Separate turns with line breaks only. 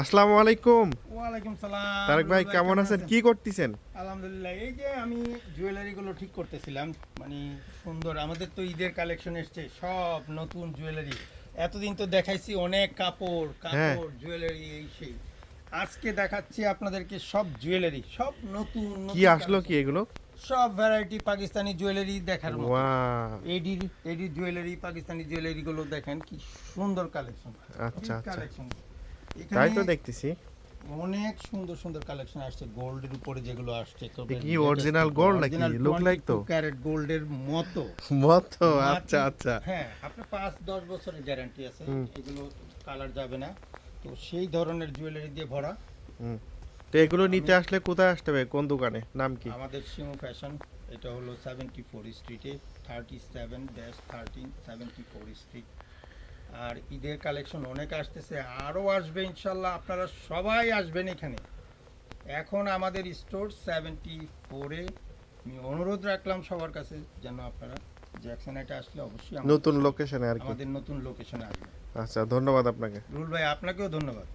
আসসালামু আলাইকুম।
ওয়ালাইকুম সালাম।
তারেক ভাই কেমন আছেন? কি করতেছেন?
আলহামদুলিল্লাহ এই যে আমি জুয়েলারি গুলো ঠিক করতেছিলাম মানে সুন্দর আমাদের তো ঈদের কালেকশন এসছে সব নতুন জুয়েলারি এতদিন তো দেখাইছি অনেক কাপড়
হ্যাঁ।
কাপড় জুয়েলারি এই সেই। আজকে দেখাচ্ছি আপনাদেরকে সব জুয়েলারি সব নতুন নতুন
কি আসলো কি এগুলো?
সব ভ্যারাইটি পাকিস্তানি জুয়েলারি দেখার মতো। এডির এডি জুয়েলারি পাকিস্তানি জুয়েলারি গুলো দেখেন কি সুন্দর কালেকশন
আচ্ছা আচ্ছা।
কালেকশন
তাই তো দেখতেছি।
অনেক সুন্দর সুন্দর কালেকশন আসছে গোল্ডের উপরে যেগুলো আসছে
কি original gold নাকি? Look like তো।
ক্যারেট গোল্ডের মতো।
মত আচ্ছা আচ্ছা।
হ্যাঁ আপনার পাঁচ দশ বছরের গ্যারান্টি আছে এগুলো কালার যাবে না। তো সেই ধরনের জুয়েলারি দিয়ে ভরা।
তো এগুলো নিতে আসলে কোথায় আসতে হবে? কোন দোকানে? নাম কি?
আমাদের শিমু ফ্যাশন এটা হলো সেভেন্টি ফোর স্ট্রিটে thirty seven dash thirteen seventy four street আর ঈদের কালেকশন অনেক আসতেছে আরও আসবে ইনশাল্লাহ আপনারা সবাই আসবেন এখানে। এখন আমাদের স্টোর সেভেন্টি ফোরে আমি অনুরোধ রাখলাম সবার কাছে যেন আপনারা জ্যাকসনাইটে আসলে অবশ্যই আমাদের-
নতুন লোকেশনে আর কি।
আমাদের নতুন লোকেশনে আসবে
আচ্ছা ধন্যবাদ আপনাকে।
রুল ভাই আপনাকেও ধন্যবাদ।